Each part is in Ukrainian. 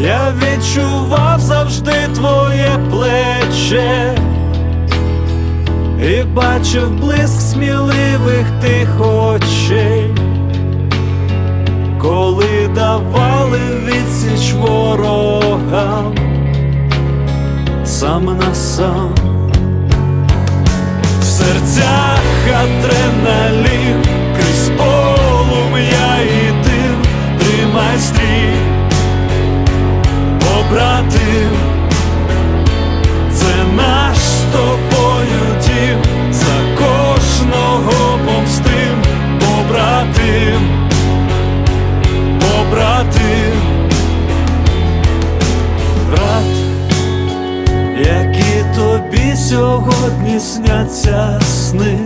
я відчував завжди твоє плече і бачив блиск сміливих тих очей, коли давали відсіч ворогам сам на сам. В серцях адреналін, крізь полум'я і дим, тримай стрій побратим, це наш з тобою дім, за кожного помстим, побратим, побратим, брат, які тобі сьогодні сняться сни.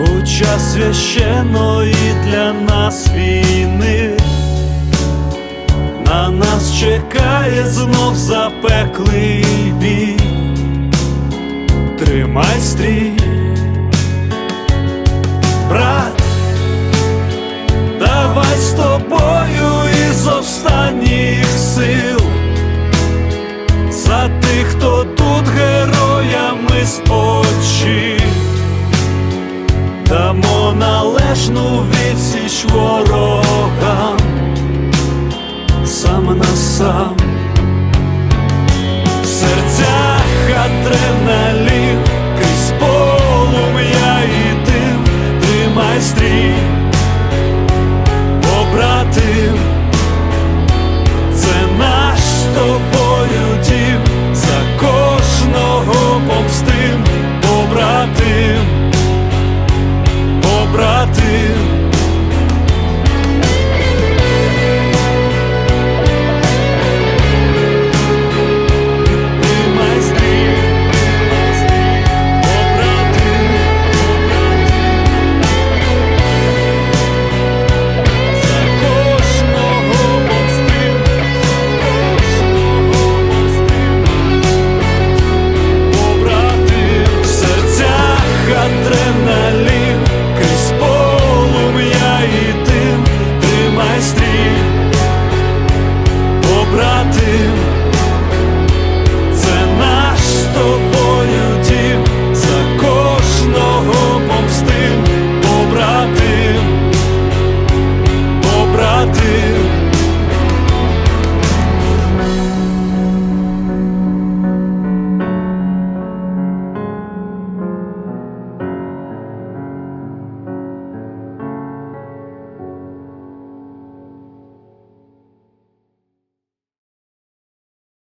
У час священної для нас війни на нас чекає знов запеклий бій. Тримай стрій, брат, давай з тобою із останніх сил. За тих, хто тут героями спочив, дамо належну відсіч ворогам